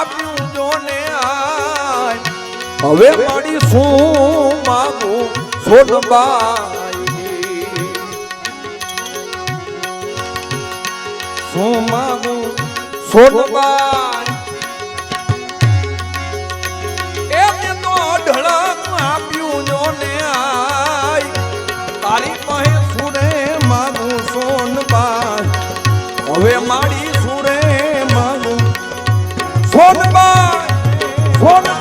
આપ્યું જોને હવે મારી શું માગું સોનબાઈ. શું માગું? સોનબાઈ. એમને તો ઢળક આપ્યું જોને સોનબાઈ સોનબાઈ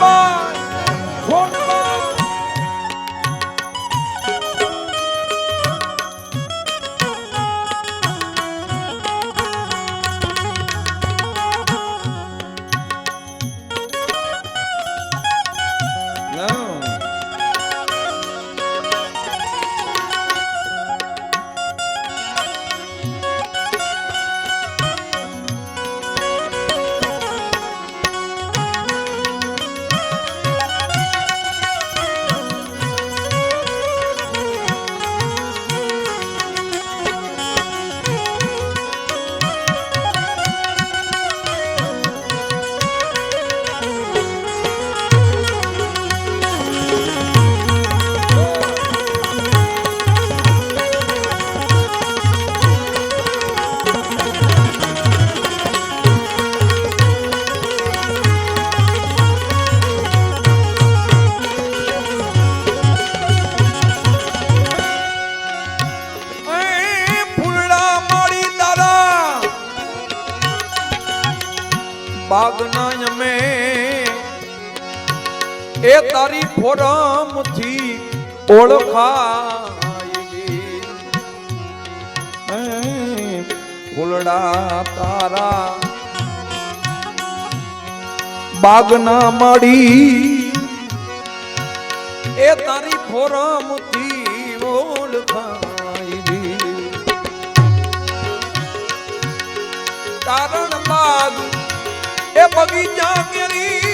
તારી ફોરમથી ઓળખાય તારા. તારા બાગના માડી એ તારી ફોરમથી ઓળખાય કારણ બાગ એ બગીચા કેરી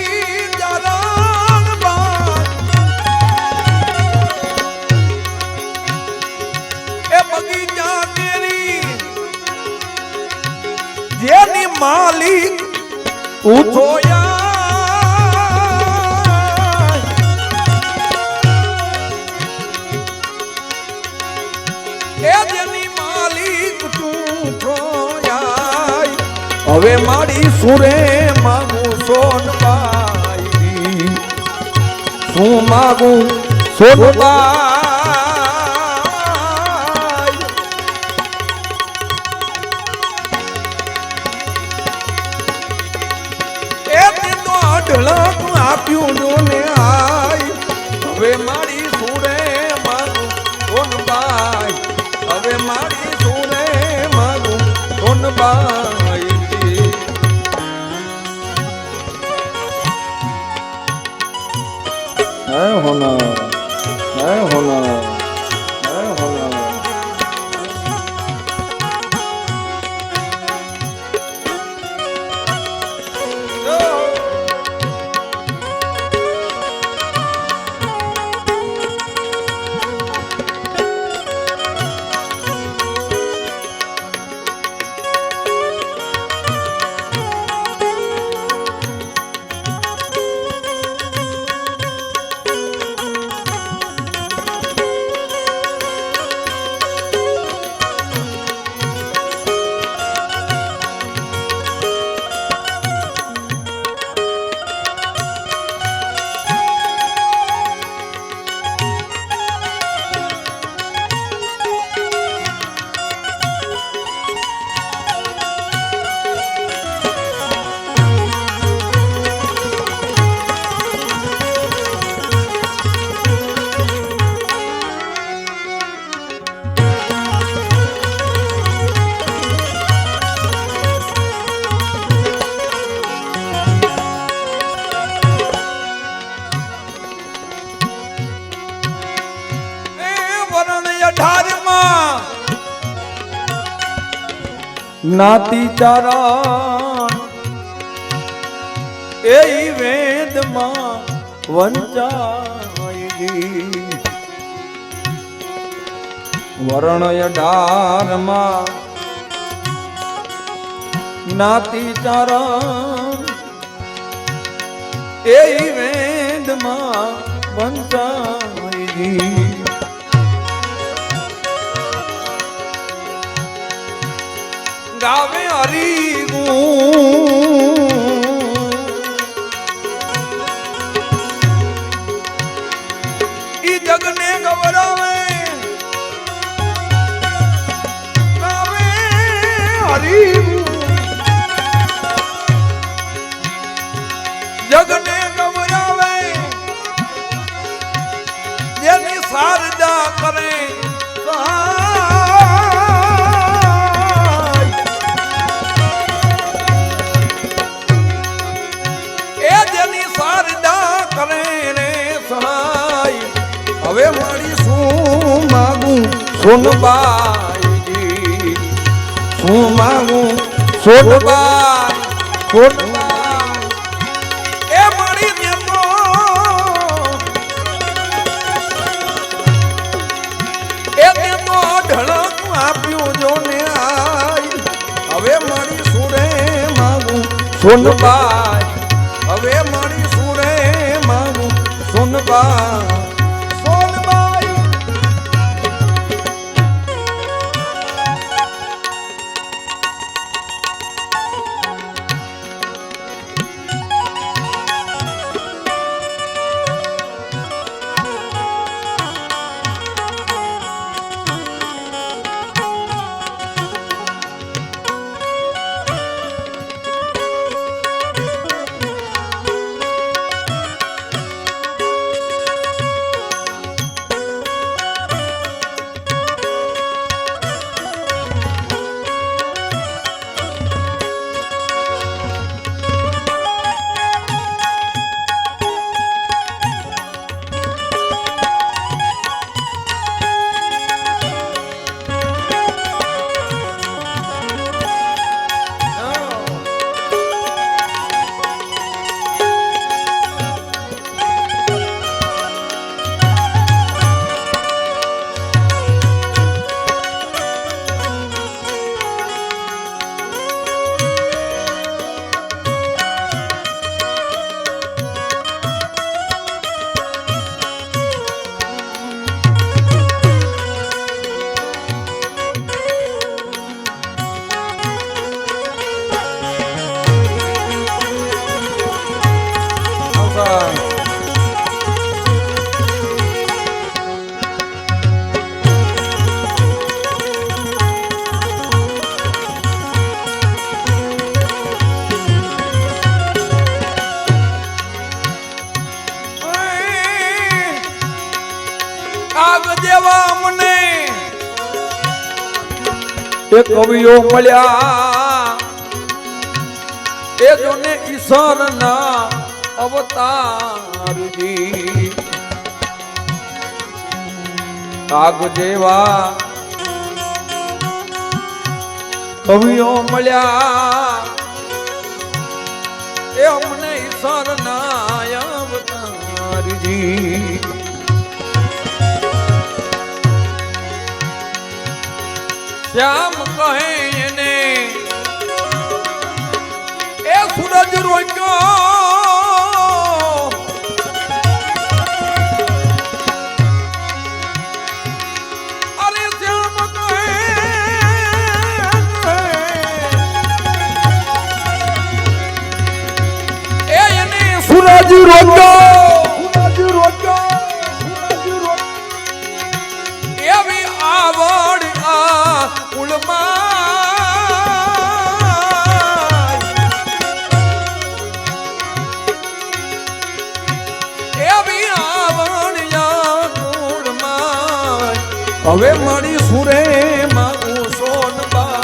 માલિક જોયાય હવે મારી સુરે માગું સોનબાઈ શું માગું? સોનબાઈ સોનબાઈ है। નાતી ચારણ. એ વેદમાં વંચાયેલી. વરણ અઢારમાં નાતિ ચારણ. એ વેદમાં વંચાઈ ગાવે હરી ઈ જગને ગવરાવે. ગાવે હરી જગને ગવરાવે. જેની સારદા કરે. હવે મારી શું માગું સોનબાઈજી. શું માગું? સોનબાઈ. સોનબાઈ. એ મળી દેતો એ દેતો ઢળક આપ્યું જો ને આય હવે મારી સુરે માગું સોનબાઈ. હવે મારી સુરે માગું સુનબાઈ સોનબાઈ. એ કવિઓ મળ્યા. એ જોને ઈશ્વરના અવતારજી આગ જેવા કવિઓ મળ્યા. એ અમને ઈશ્વરના અવતારજી શ્યામ રોક્યો સૂરજ રોક્યો સૂરજ રોક્યો એવી આવડ આ કુળમાં. એવી આવડ આ કુળમાં. હવે મળી સુરે માં સોનબા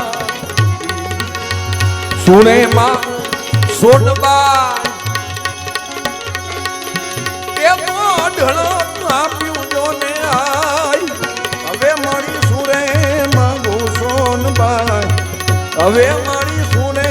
સુરે માં સોનબા તો ઢળો આપ્યું જો ને આય. હવે મારી સુરે માગો સોનબાઈ. હવે મારી સુરે